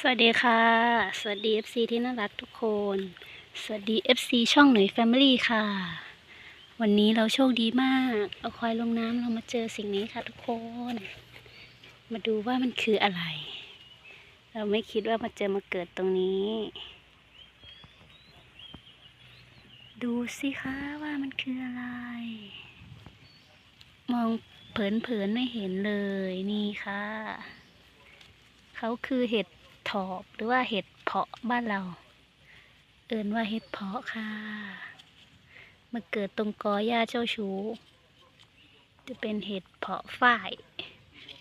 สวัสดีค่ะ สวัสดี FC ที่น่ารักทุกคน สวัสดี FC ช่องหนุ่ยแฟมิลี่ค่ะ วันนี้เราโชคดีมาก เอาควายลงน้ำเรามาเจอสิ่งนี้ค่ะทุกคน มาดูว่ามันคืออะไร เราไม่คิดว่ามันจะมาเกิดตรงนี้ ดูสิคะว่ามันคืออะไร มองเผินๆไม่เห็นเลยนี่ค่ะ เขาคือเห็ด ถอบหรือว่าเห็ดเพาะบ้านเรา เอินว่าเห็ดเพาะค่ะมาเกิดตรงกอหญ้าเจ้าชู้จะเป็นเห็ดเพาะฝ้าย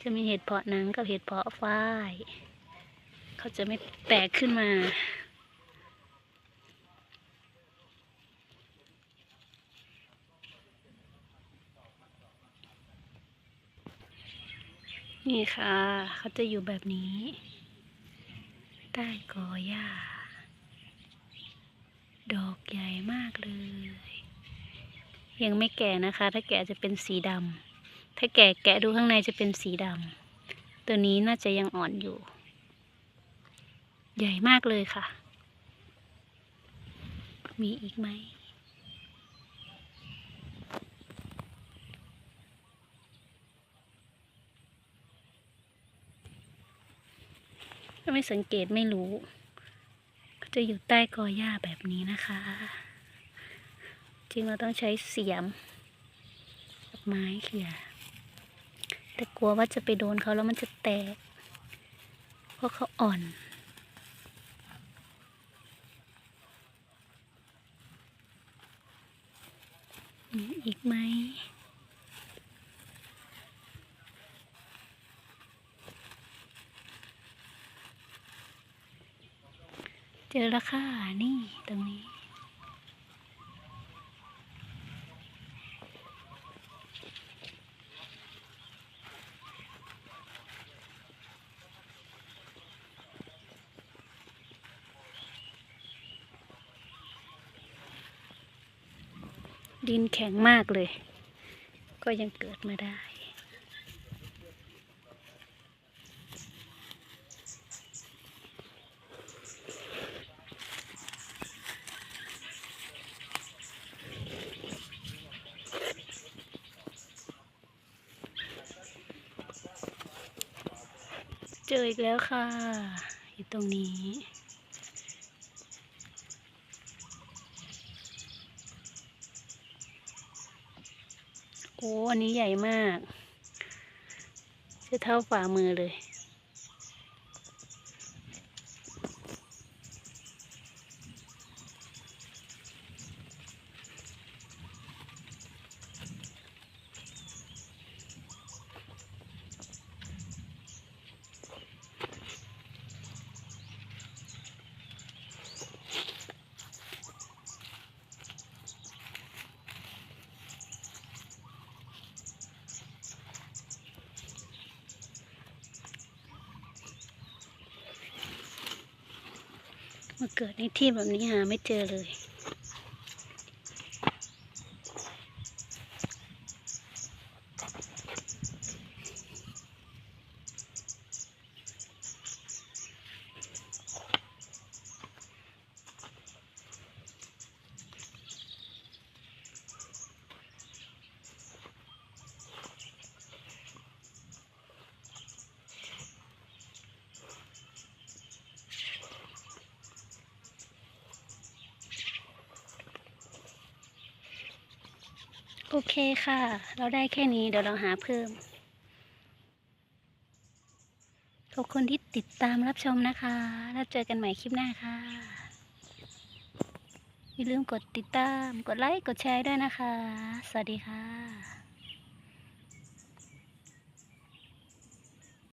จะมีเห็ดเพาะหนังกับเห็ดเพาะฝ้าย เขาจะไม่แตกขึ้นมานี่ค่ะ เขาจะอยู่แบบนี้ ใต้กอหญ้า ดอกใหญ่มากเลย ยังไม่แก่นะคะ ถ้าแก่จะเป็นสีดำถ้าแก่แกะดูข้างในจะเป็นสีดำตัวนี้น่าจะยังอ่อนอยู่ ใหญ่มากเลยค่ะ มีอีกไหม ถ้าไม่สังเกตไม่รู้ ก็จะอยู่ใต้กอหญ้าแบบนี้นะคะ จริงเราต้องใช้เสียมกับไม้เขี่ยแต่กลัวว่าจะไปโดนเขาแล้วมันจะแตก เพราะเขาอ่อนอีกไหม จอแล้วค่ะ นี่ตรงนี้ ดินแข็งมากเลย ก็ยังเกิดมาได้ เจออีกแล้วค่ะ อยู่ตรงนี้ โอ้ อันนี้ใหญ่มาก จะเท่าฝ่ามือเลย มาเกิดในที่แบบนี้หาไม่เจอเลย โอเคค่ะ เราได้แค่นี้เดี๋ยวเราหาเพิ่ม ขอบคุณที่ติดตามรับชมนะคะ แล้วเจอกันใหม่คลิปหน้าค่ะ อย่าลืมกดติดตาม กดไลค์ กดแชร์ด้วยนะคะ สวัสดีค่ะ